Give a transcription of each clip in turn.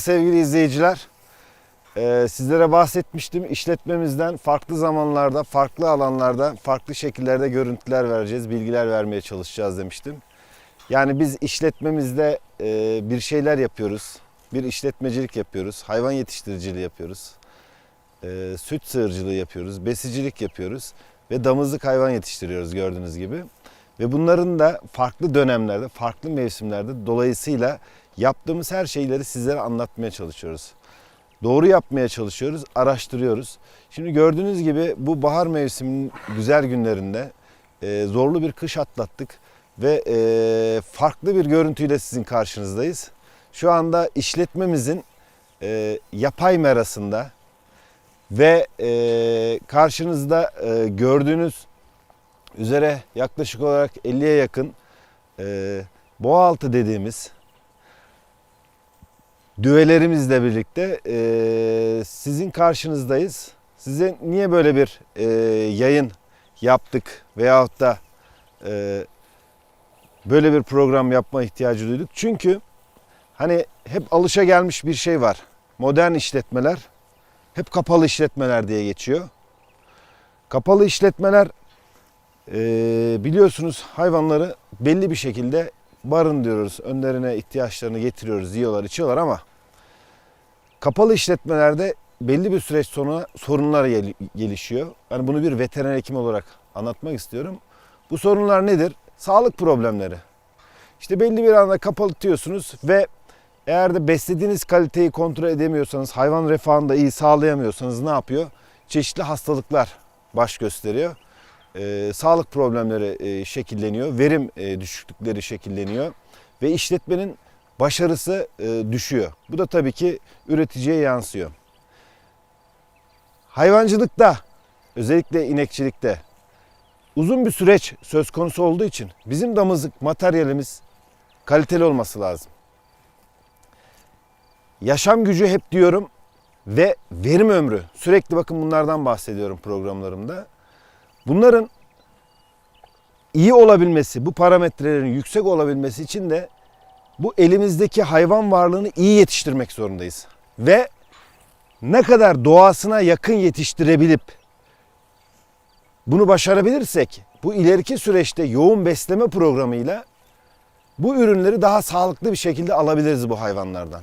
Sevgili izleyiciler. Ee, sizlere bahsetmiştim. İşletmemizden farklı zamanlarda, farklı alanlarda, farklı şekillerde görüntüler vereceğiz, bilgiler vermeye çalışacağız demiştim. Yani biz işletmemizde e, bir şeyler yapıyoruz. Bir işletmecilik yapıyoruz, hayvan yetiştiriciliği yapıyoruz. e, süt sığırcılığı yapıyoruz, besicilik yapıyoruz ve damızlık hayvan yetiştiriyoruz gördüğünüz gibi. Ve bunların da farklı dönemlerde, farklı mevsimlerde dolayısıyla yaptığımız her şeyleri sizlere anlatmaya çalışıyoruz. Doğru yapmaya çalışıyoruz, araştırıyoruz. Şimdi gördüğünüz gibi bu bahar mevsiminin güzel günlerinde e, zorlu bir kış atlattık ve e, farklı bir görüntüyle sizin karşınızdayız. Şu anda işletmemizin e, yapay merasında ve karşınızda gördüğünüz üzere yaklaşık olarak 50'ye yakın e, boğaltı dediğimiz düvelerimizle birlikte e, sizin karşınızdayız. Size niye böyle bir e, yayın yaptık veyahut da e, böyle bir program yapma ihtiyacı duyduk? Çünkü hani hep alışa gelmiş bir şey var. Modern işletmeler hep kapalı işletmeler diye geçiyor. Kapalı işletmeler e, biliyorsunuz hayvanları belli bir şekilde barındırıyoruz. Önlerine ihtiyaçlarını getiriyoruz, yiyorlar, içiyorlar ama kapalı işletmelerde belli bir süreç sonra sorunlar gel- gelişiyor. Yani bunu bir veteriner hekim olarak anlatmak istiyorum. Bu sorunlar nedir? Sağlık problemleri. İşte belli bir anda kapatıyorsunuz ve eğer de beslediğiniz kaliteyi kontrol edemiyorsanız, hayvan refahını da iyi sağlayamıyorsanız ne yapıyor? Çeşitli hastalıklar baş gösteriyor. Ee, sağlık problemleri e, şekilleniyor, verim e, düşüklükleri şekilleniyor ve işletmenin başarısı e, düşüyor. Bu da tabii ki üreticiye yansıyor. Hayvancılıkta, özellikle inekçilikte uzun bir süreç söz konusu olduğu için bizim damızlık materyalimiz kaliteli olması lazım. Yaşam gücü hep diyorum ve verim ömrü. Sürekli bakın bunlardan bahsediyorum programlarımda. Bunların iyi olabilmesi, bu parametrelerin yüksek olabilmesi için de bu elimizdeki hayvan varlığını iyi yetiştirmek zorundayız. Ve ne kadar doğasına yakın yetiştirebilip bunu başarabilirsek bu ileriki süreçte yoğun besleme programıyla bu ürünleri daha sağlıklı bir şekilde alabiliriz bu hayvanlardan.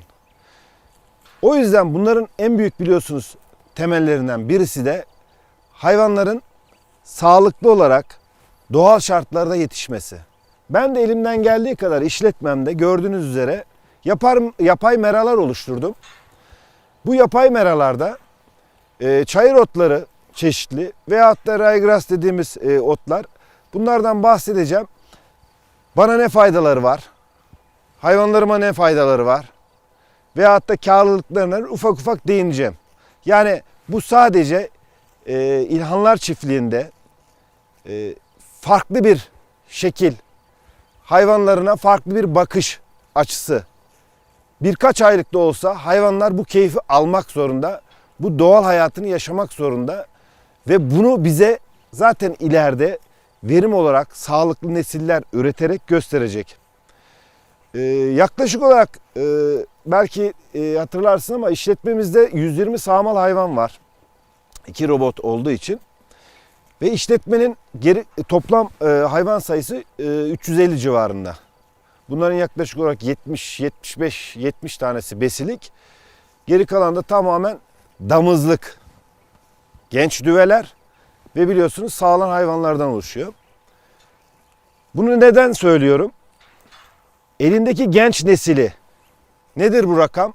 O yüzden bunların en büyük biliyorsunuz temellerinden birisi de hayvanların sağlıklı olarak doğal şartlarda yetişmesi. Ben de elimden geldiği kadar işletmemde gördüğünüz üzere yapar, yapay meralar oluşturdum. Bu yapay meralarda e, çayır otları çeşitli veyahut da raygrass dediğimiz e, otlar bunlardan bahsedeceğim. Bana ne faydaları var? Hayvanlarıma ne faydaları var? Veyahut da karlılıklarına ufak ufak değineceğim. Yani bu sadece e, İlhanlar Çiftliği'nde e, farklı bir şekil, hayvanlarına farklı bir bakış açısı. Birkaç aylık da olsa hayvanlar bu keyfi almak zorunda. Bu doğal hayatını yaşamak zorunda. Ve bunu bize zaten ileride verim olarak sağlıklı nesiller üreterek gösterecek. Ee, yaklaşık olarak e, belki e, hatırlarsın ama işletmemizde 120 sağmal hayvan var. İki robot olduğu için. Ve işletmenin geri, toplam e, hayvan sayısı e, 350 civarında. Bunların yaklaşık olarak 70, 75, 70 tanesi besilik. Geri kalan da tamamen damızlık. Genç düveler ve biliyorsunuz sağlam hayvanlardan oluşuyor. Bunu neden söylüyorum? Elindeki genç nesili nedir bu rakam?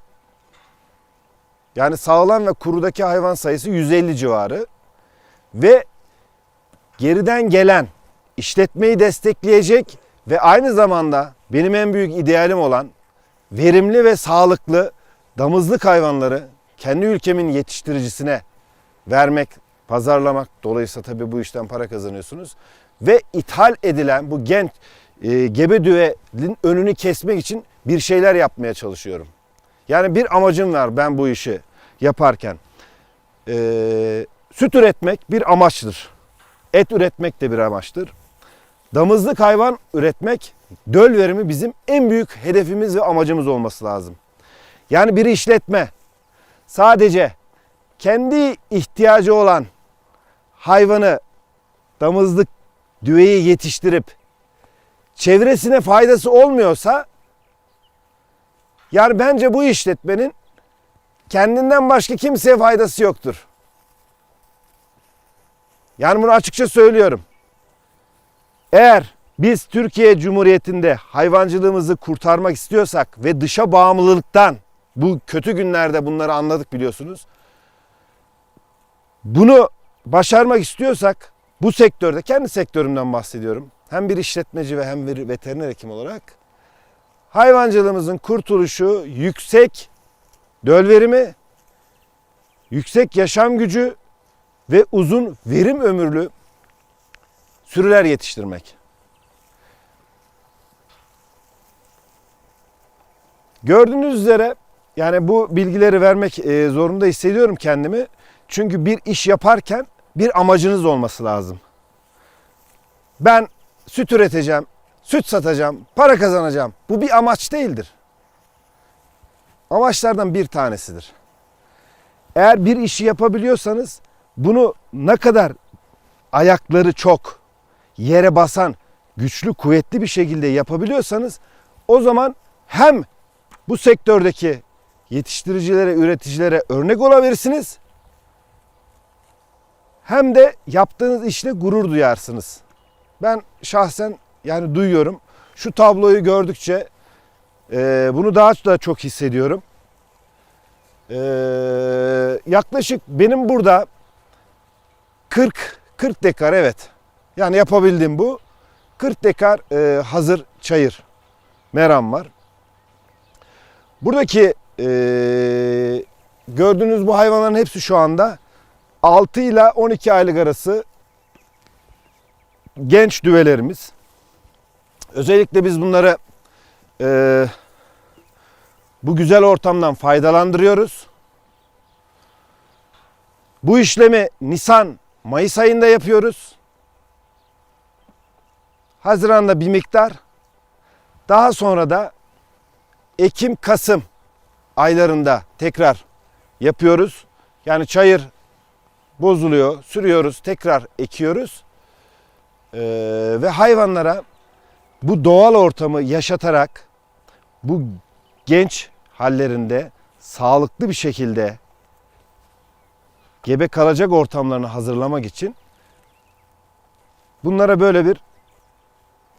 Yani sağlam ve kurudaki hayvan sayısı 150 civarı ve geriden gelen işletmeyi destekleyecek ve aynı zamanda benim en büyük idealim olan verimli ve sağlıklı damızlık hayvanları kendi ülkemin yetiştiricisine vermek, pazarlamak. Dolayısıyla tabii bu işten para kazanıyorsunuz. Ve ithal edilen bu genç e, gebe düvenin önünü kesmek için bir şeyler yapmaya çalışıyorum. Yani bir amacım var ben bu işi yaparken. E, süt üretmek bir amaçtır. Et üretmek de bir amaçtır. Damızlık hayvan üretmek, döl verimi bizim en büyük hedefimiz ve amacımız olması lazım. Yani bir işletme sadece kendi ihtiyacı olan hayvanı damızlık düveyi yetiştirip çevresine faydası olmuyorsa yani bence bu işletmenin kendinden başka kimseye faydası yoktur. Yani bunu açıkça söylüyorum. Eğer biz Türkiye Cumhuriyeti'nde hayvancılığımızı kurtarmak istiyorsak ve dışa bağımlılıktan bu kötü günlerde bunları anladık biliyorsunuz. Bunu başarmak istiyorsak bu sektörde kendi sektörümden bahsediyorum. Hem bir işletmeci ve hem bir veteriner hekim olarak hayvancılığımızın kurtuluşu yüksek döl verimi, yüksek yaşam gücü ve uzun verim ömürlü sürüler yetiştirmek. Gördüğünüz üzere yani bu bilgileri vermek e, zorunda hissediyorum kendimi. Çünkü bir iş yaparken bir amacınız olması lazım. Ben süt üreteceğim, süt satacağım, para kazanacağım. Bu bir amaç değildir. Amaçlardan bir tanesidir. Eğer bir işi yapabiliyorsanız bunu ne kadar ayakları çok, yere basan, güçlü, kuvvetli bir şekilde yapabiliyorsanız o zaman hem bu sektördeki yetiştiricilere, üreticilere örnek olabilirsiniz. Hem de yaptığınız işle gurur duyarsınız. Ben şahsen yani duyuyorum. Şu tabloyu gördükçe e, bunu daha da çok hissediyorum. E, yaklaşık benim burada 40 40 dekar evet. Yani yapabildiğim bu. 40 dekar e, hazır çayır meram var. Buradaki e, gördüğünüz bu hayvanların hepsi şu anda 6 ile 12 aylık arası genç düvelerimiz. Özellikle biz bunları e, bu güzel ortamdan faydalandırıyoruz. Bu işlemi Nisan, Mayıs ayında yapıyoruz. Haziran'da bir miktar. Daha sonra da Ekim, Kasım aylarında tekrar yapıyoruz. Yani çayır bozuluyor, sürüyoruz, tekrar ekiyoruz. Ee, ve hayvanlara bu doğal ortamı yaşatarak bu genç hallerinde sağlıklı bir şekilde gebe kalacak ortamlarını hazırlamak için bunlara böyle bir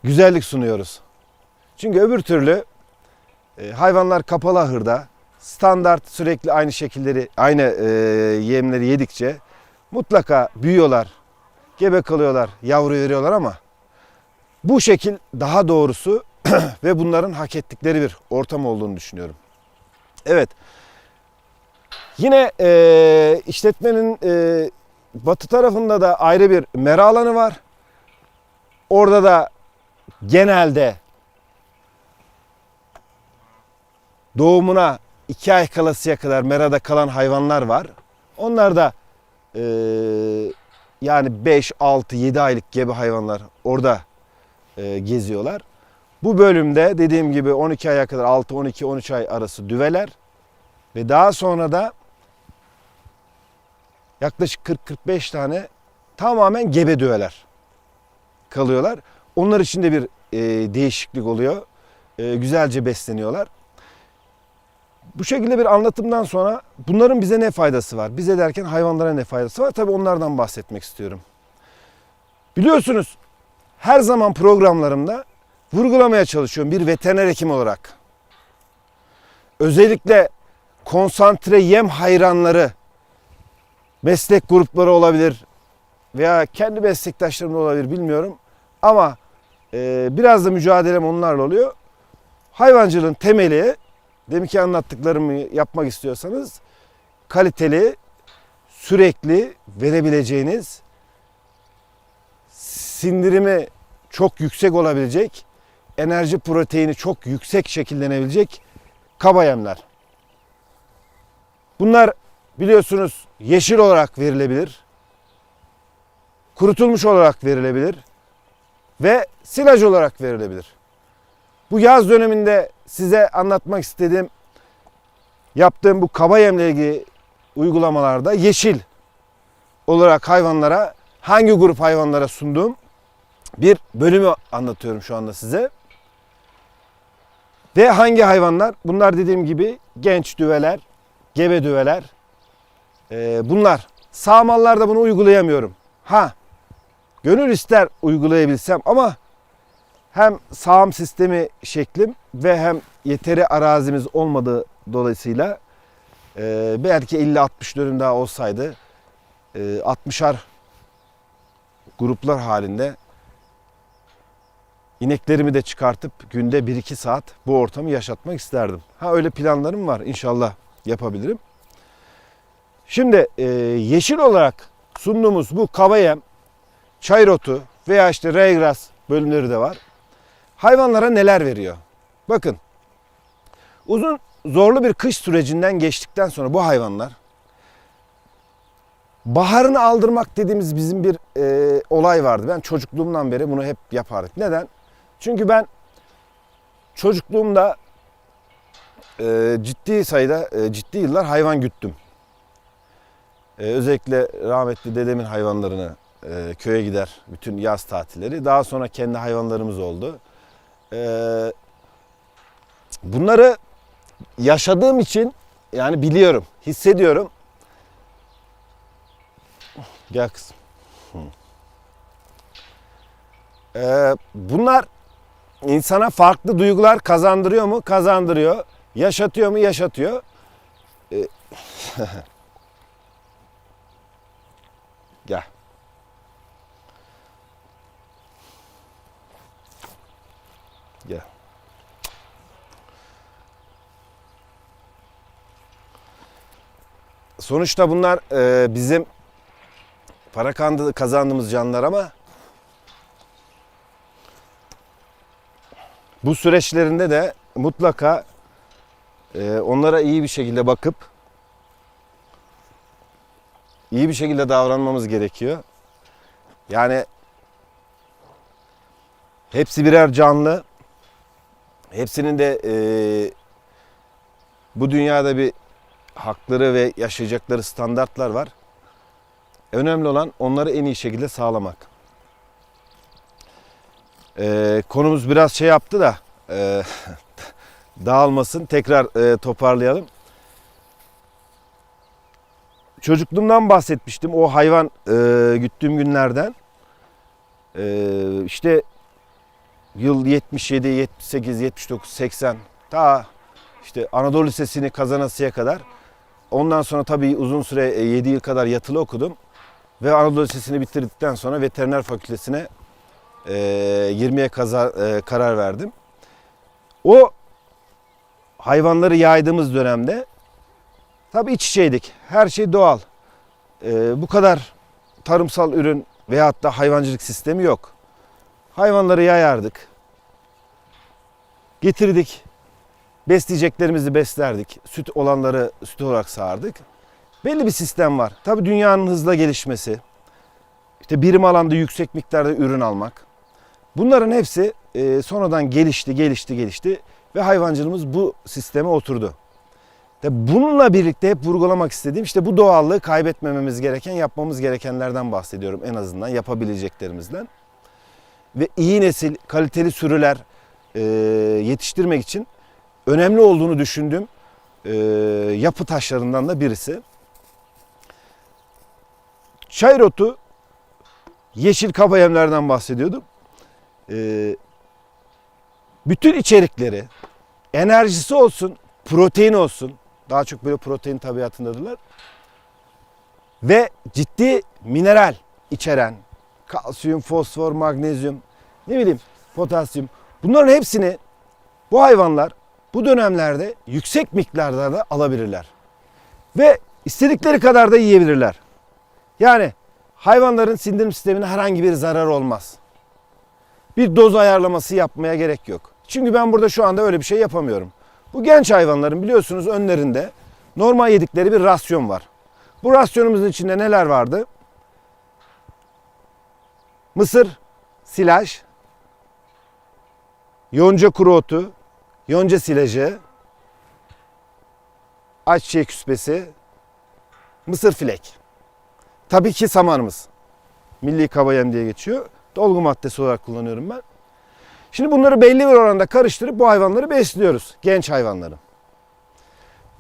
güzellik sunuyoruz. Çünkü öbür türlü e, hayvanlar kapalı ahırda standart sürekli aynı şekilleri, aynı e, yemleri yedikçe mutlaka büyüyorlar, gebe kalıyorlar, yavru veriyorlar ama bu şekil daha doğrusu ve bunların hak ettikleri bir ortam olduğunu düşünüyorum. Evet. Yine e, işletmenin e, batı tarafında da ayrı bir mera alanı var. Orada da genelde doğumuna iki ay kalasıya kadar merada kalan hayvanlar var. Onlar da e, yani 5, 6, 7 aylık gebe hayvanlar orada e, geziyorlar. Bu bölümde dediğim gibi 12 aya kadar 6, 12, 13 ay arası düveler ve daha sonra da yaklaşık 40-45 tane tamamen gebe düveler kalıyorlar. Onlar için de bir e, değişiklik oluyor. E, güzelce besleniyorlar. Bu şekilde bir anlatımdan sonra bunların bize ne faydası var? Bize derken hayvanlara ne faydası var? Tabii onlardan bahsetmek istiyorum. Biliyorsunuz her zaman programlarımda vurgulamaya çalışıyorum bir veteriner hekim olarak. Özellikle konsantre yem hayranları meslek grupları olabilir veya kendi meslektaşlarım da olabilir bilmiyorum. Ama e, biraz da mücadelem onlarla oluyor. Hayvancılığın temeli deminki anlattıklarımı yapmak istiyorsanız kaliteli, sürekli verebileceğiniz sindirimi çok yüksek olabilecek, enerji proteini çok yüksek şekillenebilecek kaba yemler. Bunlar biliyorsunuz yeşil olarak verilebilir. Kurutulmuş olarak verilebilir ve silaj olarak verilebilir. Bu yaz döneminde size anlatmak istediğim yaptığım bu kaba yemle ilgili uygulamalarda yeşil olarak hayvanlara hangi grup hayvanlara sunduğum bir bölümü anlatıyorum şu anda size. Ve hangi hayvanlar? Bunlar dediğim gibi genç düveler, gebe düveler. Ee, bunlar. Sağ mallarda bunu uygulayamıyorum. Ha, gönül ister uygulayabilsem ama hem sağım sistemi şeklim ve hem yeteri arazimiz olmadığı dolayısıyla e, belki 50-60 dönüm daha olsaydı e, 60'ar gruplar halinde ineklerimi de çıkartıp günde 1-2 saat bu ortamı yaşatmak isterdim. Ha öyle planlarım var inşallah yapabilirim. Şimdi e, yeşil olarak sunduğumuz bu kavayem, çayrotu veya işte reygras bölümleri de var. Hayvanlara neler veriyor? Bakın uzun zorlu bir kış sürecinden geçtikten sonra bu hayvanlar baharını aldırmak dediğimiz bizim bir e, olay vardı. Ben çocukluğumdan beri bunu hep yapardık. Neden? Çünkü ben çocukluğumda e, ciddi sayıda e, ciddi yıllar hayvan güttüm. E, özellikle rahmetli dedemin hayvanlarını e, köye gider bütün yaz tatilleri. Daha sonra kendi hayvanlarımız oldu. E, bunları yaşadığım için yani biliyorum, hissediyorum. Gel kızım. Ee, bunlar insana farklı duygular kazandırıyor mu? Kazandırıyor. Yaşatıyor mu? Yaşatıyor. Ee, Gel. Gel. Sonuçta bunlar e, bizim para kazandığımız canlar ama bu süreçlerinde de mutlaka e, onlara iyi bir şekilde bakıp iyi bir şekilde davranmamız gerekiyor. Yani hepsi birer canlı. Hepsinin de e, bu dünyada bir hakları ve yaşayacakları standartlar var. Önemli olan onları en iyi şekilde sağlamak. Ee, konumuz biraz şey yaptı da e, dağılmasın. Tekrar e, toparlayalım. Çocukluğumdan bahsetmiştim. O hayvan e, güttüğüm günlerden. E, işte yıl 77, 78, 79, 80 ta işte Anadolu Lisesi'ni kazanasıya kadar. Ondan sonra tabii uzun süre 7 yıl kadar yatılı okudum. Ve Anadolu Lisesi'ni bitirdikten sonra veteriner fakültesine e, girmeye kaza, e, karar verdim. O hayvanları yaydığımız dönemde tabii iç içeydik. Her şey doğal. E, bu kadar tarımsal ürün veyahut da hayvancılık sistemi yok. Hayvanları yayardık. Getirdik. Besleyeceklerimizi beslerdik. Süt olanları süt olarak sağardık. Belli bir sistem var. Tabii dünyanın hızla gelişmesi, işte birim alanda yüksek miktarda ürün almak. Bunların hepsi e, sonradan gelişti, gelişti, gelişti ve hayvancılığımız bu sisteme oturdu. Tabii bununla birlikte hep vurgulamak istediğim işte bu doğallığı kaybetmememiz gereken, yapmamız gerekenlerden bahsediyorum en azından yapabileceklerimizden. Ve iyi nesil, kaliteli sürüler e, yetiştirmek için önemli olduğunu düşündüğüm e, yapı taşlarından da birisi. Çayrotu yeşil kaba yemlerden bahsediyordum. Ee, bütün içerikleri enerjisi olsun, protein olsun. Daha çok böyle protein tabiatındadırlar. Ve ciddi mineral içeren kalsiyum, fosfor, magnezyum, ne bileyim potasyum. Bunların hepsini bu hayvanlar bu dönemlerde yüksek miktarlarda alabilirler. Ve istedikleri kadar da yiyebilirler. Yani hayvanların sindirim sistemine herhangi bir zarar olmaz. Bir doz ayarlaması yapmaya gerek yok. Çünkü ben burada şu anda öyle bir şey yapamıyorum. Bu genç hayvanların biliyorsunuz önlerinde normal yedikleri bir rasyon var. Bu rasyonumuzun içinde neler vardı? Mısır, silaj, yonca kuru otu, yonca silajı, ayçiçeği küspesi, mısır filek. Tabii ki samanımız. Milli kaba yem diye geçiyor. Dolgu maddesi olarak kullanıyorum ben. Şimdi bunları belli bir oranda karıştırıp bu hayvanları besliyoruz. Genç hayvanları.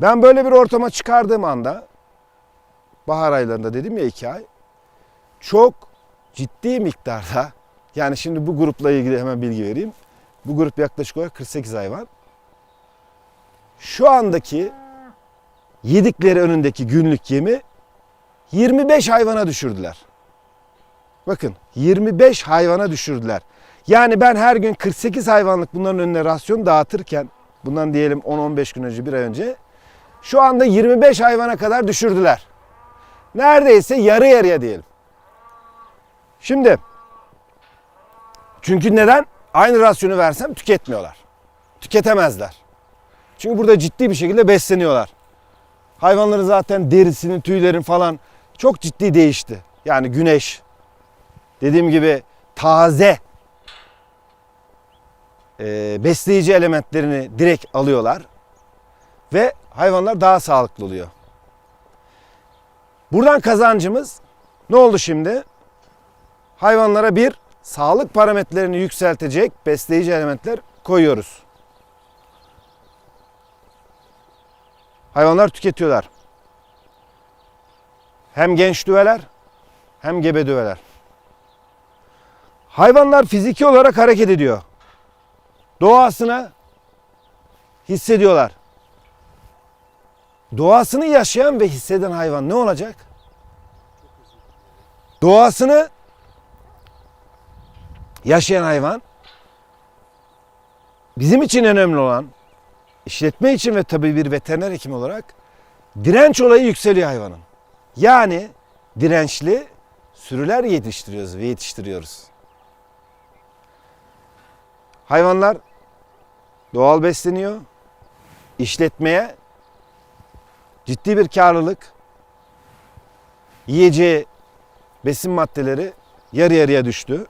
Ben böyle bir ortama çıkardığım anda bahar aylarında dedim ya iki ay çok ciddi miktarda yani şimdi bu grupla ilgili hemen bilgi vereyim. Bu grup yaklaşık olarak 48 hayvan. Şu andaki yedikleri önündeki günlük yemi 25 hayvana düşürdüler. Bakın 25 hayvana düşürdüler. Yani ben her gün 48 hayvanlık bunların önüne rasyon dağıtırken bundan diyelim 10-15 gün önce bir ay önce şu anda 25 hayvana kadar düşürdüler. Neredeyse yarı yarıya diyelim. Şimdi çünkü neden? Aynı rasyonu versem tüketmiyorlar. Tüketemezler. Çünkü burada ciddi bir şekilde besleniyorlar. Hayvanların zaten derisinin, tüylerin falan çok ciddi değişti. Yani güneş, dediğim gibi taze e, besleyici elementlerini direkt alıyorlar ve hayvanlar daha sağlıklı oluyor. Buradan kazancımız ne oldu şimdi? Hayvanlara bir sağlık parametrelerini yükseltecek besleyici elementler koyuyoruz. Hayvanlar tüketiyorlar. Hem genç düveler hem gebe düveler. Hayvanlar fiziki olarak hareket ediyor. Doğasına hissediyorlar. Doğasını yaşayan ve hisseden hayvan ne olacak? Doğasını yaşayan hayvan bizim için önemli olan işletme için ve tabii bir veteriner hekim olarak direnç olayı yükseliyor hayvanın. Yani dirençli sürüler yetiştiriyoruz ve yetiştiriyoruz. Hayvanlar doğal besleniyor. İşletmeye ciddi bir karlılık, yiyeceği besin maddeleri yarı yarıya düştü.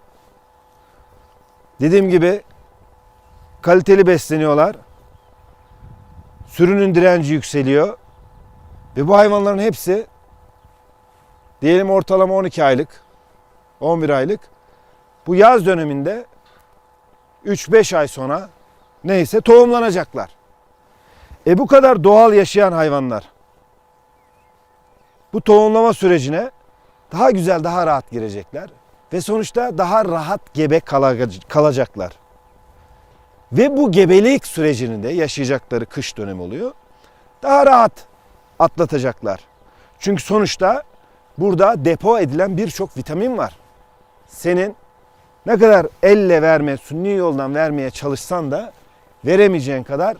Dediğim gibi kaliteli besleniyorlar. Sürünün direnci yükseliyor. Ve bu hayvanların hepsi diyelim ortalama 12 aylık, 11 aylık. Bu yaz döneminde 3-5 ay sonra neyse tohumlanacaklar. E bu kadar doğal yaşayan hayvanlar bu tohumlama sürecine daha güzel, daha rahat girecekler ve sonuçta daha rahat gebe kalacaklar. Ve bu gebelik sürecini de yaşayacakları kış dönemi oluyor. Daha rahat atlatacaklar. Çünkü sonuçta burada depo edilen birçok vitamin var. Senin ne kadar elle verme, sunni yoldan vermeye çalışsan da veremeyeceğin kadar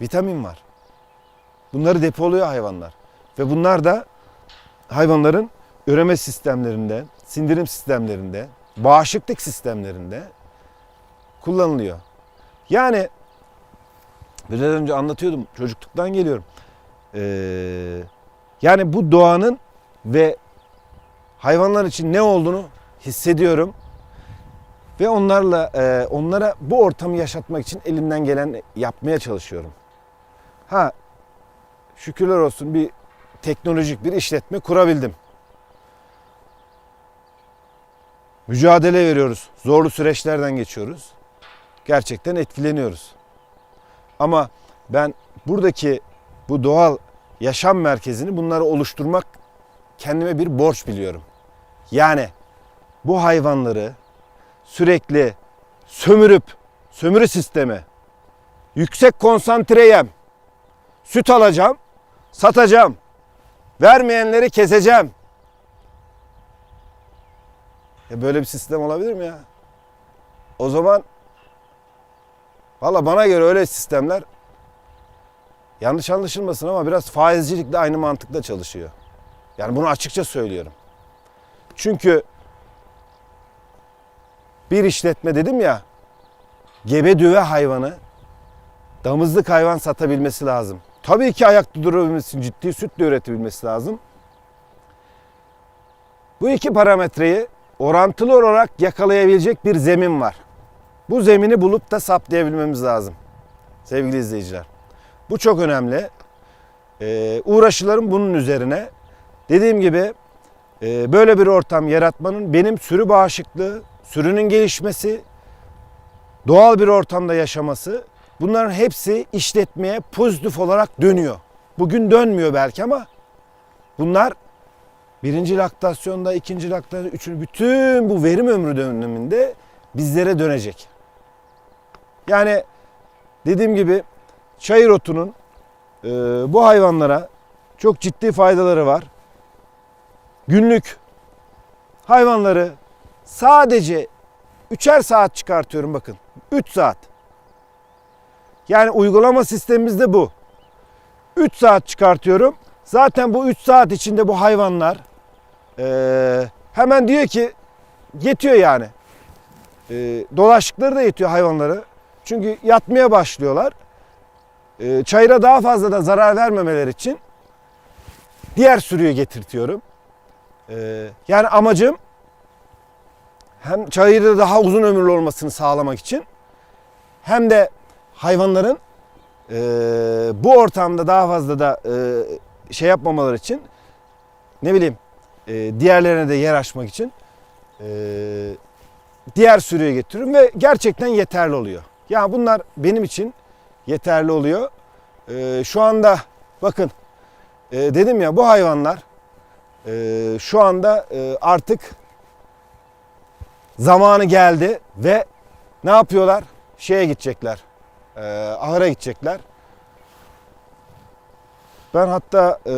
vitamin var. Bunları depoluyor hayvanlar. Ve bunlar da hayvanların üreme sistemlerinde, sindirim sistemlerinde, bağışıklık sistemlerinde kullanılıyor. Yani biraz önce anlatıyordum, çocukluktan geliyorum. Ee, yani bu doğanın ve hayvanlar için ne olduğunu hissediyorum ve onlarla e, onlara bu ortamı yaşatmak için elimden gelen yapmaya çalışıyorum. Ha şükürler olsun bir teknolojik bir işletme kurabildim. Mücadele veriyoruz. Zorlu süreçlerden geçiyoruz. Gerçekten etkileniyoruz. Ama ben buradaki bu doğal yaşam merkezini bunları oluşturmak kendime bir borç biliyorum. Yani bu hayvanları sürekli sömürüp sömürü sistemi yüksek konsantre yem süt alacağım, satacağım. Vermeyenleri keseceğim. Ya böyle bir sistem olabilir mi ya? O zaman valla bana göre öyle sistemler yanlış anlaşılmasın ama biraz faizcilikle aynı mantıkla çalışıyor. Yani bunu açıkça söylüyorum. Çünkü bir işletme dedim ya gebe düve hayvanı damızlık hayvan satabilmesi lazım. Tabii ki ayakta durabilmesi için ciddi süt de üretebilmesi lazım. Bu iki parametreyi orantılı olarak yakalayabilecek bir zemin var. Bu zemini bulup da saptayabilmemiz lazım. Sevgili izleyiciler. Bu çok önemli. Ee, uğraşılarım bunun üzerine. Dediğim gibi e, böyle bir ortam yaratmanın benim sürü bağışıklığı, sürünün gelişmesi, doğal bir ortamda yaşaması bunların hepsi işletmeye pozitif olarak dönüyor. Bugün dönmüyor belki ama bunlar birinci laktasyonda, ikinci laktasyon, üçüncü bütün bu verim ömrü döneminde bizlere dönecek. Yani dediğim gibi çayır otunun e, bu hayvanlara çok ciddi faydaları var. Günlük hayvanları sadece üçer saat çıkartıyorum bakın. 3 saat. Yani uygulama sistemimiz de bu. 3 saat çıkartıyorum. Zaten bu 3 saat içinde bu hayvanlar e, hemen diyor ki yetiyor yani. E, dolaştıkları da yetiyor hayvanları. Çünkü yatmaya başlıyorlar. E, çayıra daha fazla da zarar vermemeler için diğer sürüye getirtiyorum. E, yani amacım hem çayırda daha uzun ömürlü olmasını sağlamak için hem de hayvanların e, bu ortamda daha fazla da e, şey yapmamaları için ne bileyim e, diğerlerine de yer açmak için e, diğer sürüye getiriyorum ve gerçekten yeterli oluyor. Yani bunlar benim için yeterli oluyor. E, şu anda bakın e, dedim ya bu hayvanlar e, şu anda e, artık zamanı geldi ve ne yapıyorlar? Şeye gidecekler. E, ahıra gidecekler. Ben hatta e,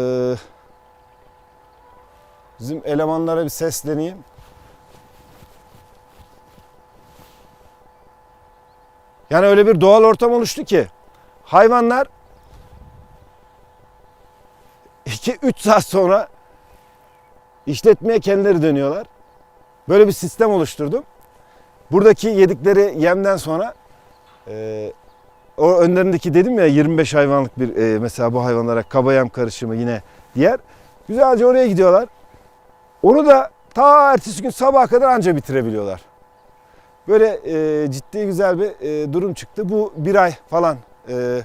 bizim elemanlara bir sesleneyim. Yani öyle bir doğal ortam oluştu ki hayvanlar 2-3 saat sonra işletmeye kendileri dönüyorlar. Böyle bir sistem oluşturdum. Buradaki yedikleri yemden sonra e, o önlerindeki dedim ya 25 hayvanlık bir e, mesela bu hayvanlara kaba yem karışımı yine diğer. Güzelce oraya gidiyorlar. Onu da ta ertesi gün sabaha kadar anca bitirebiliyorlar. Böyle e, ciddi güzel bir e, durum çıktı. Bu bir ay falan e,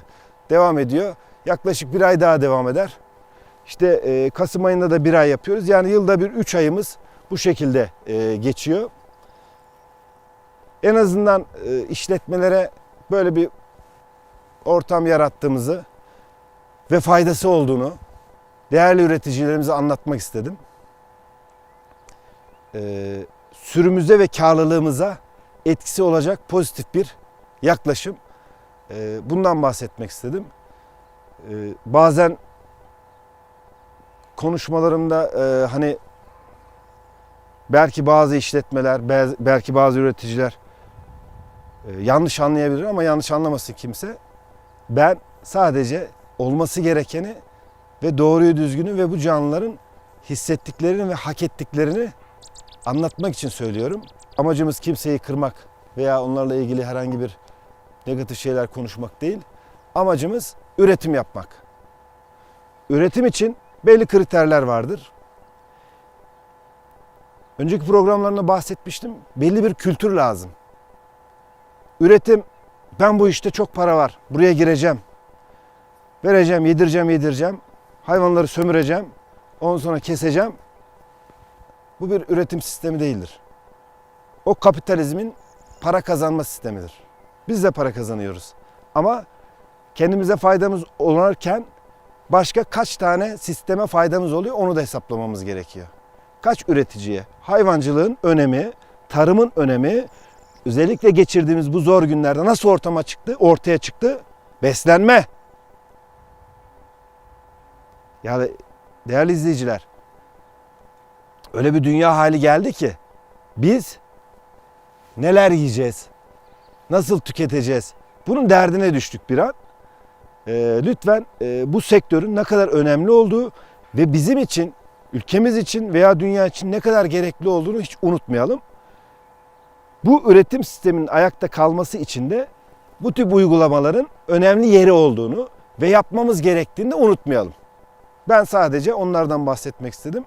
devam ediyor. Yaklaşık bir ay daha devam eder. İşte e, Kasım ayında da bir ay yapıyoruz. Yani yılda bir üç ayımız bu şekilde e, geçiyor. En azından e, işletmelere böyle bir ortam yarattığımızı ve faydası olduğunu değerli üreticilerimize anlatmak istedim. E, sürümüze ve karlılığımıza etkisi olacak pozitif bir yaklaşım. E, bundan bahsetmek istedim. E, bazen konuşmalarımda e, hani belki bazı işletmeler, belki bazı üreticiler e, yanlış anlayabilir ama yanlış anlamasın kimse. Ben sadece olması gerekeni ve doğruyu düzgünü ve bu canlıların hissettiklerini ve hak ettiklerini anlatmak için söylüyorum. Amacımız kimseyi kırmak veya onlarla ilgili herhangi bir negatif şeyler konuşmak değil. Amacımız üretim yapmak. Üretim için belli kriterler vardır. Önceki programlarında bahsetmiştim. Belli bir kültür lazım. Üretim, ben bu işte çok para var. Buraya gireceğim. Vereceğim, yedireceğim, yedireceğim. Hayvanları sömüreceğim. Ondan sonra keseceğim. Bu bir üretim sistemi değildir. O kapitalizmin para kazanma sistemidir. Biz de para kazanıyoruz. Ama kendimize faydamız olurken başka kaç tane sisteme faydamız oluyor onu da hesaplamamız gerekiyor. Kaç üreticiye? Hayvancılığın önemi, tarımın önemi, özellikle geçirdiğimiz bu zor günlerde nasıl ortama çıktı? Ortaya çıktı. Beslenme. Yani değerli izleyiciler, öyle bir dünya hali geldi ki biz neler yiyeceğiz? Nasıl tüketeceğiz? Bunun derdine düştük bir an. Ee, lütfen e, bu sektörün ne kadar önemli olduğu ve bizim için, ülkemiz için veya dünya için ne kadar gerekli olduğunu hiç unutmayalım. Bu üretim sisteminin ayakta kalması için de bu tip uygulamaların önemli yeri olduğunu ve yapmamız gerektiğini de unutmayalım. Ben sadece onlardan bahsetmek istedim.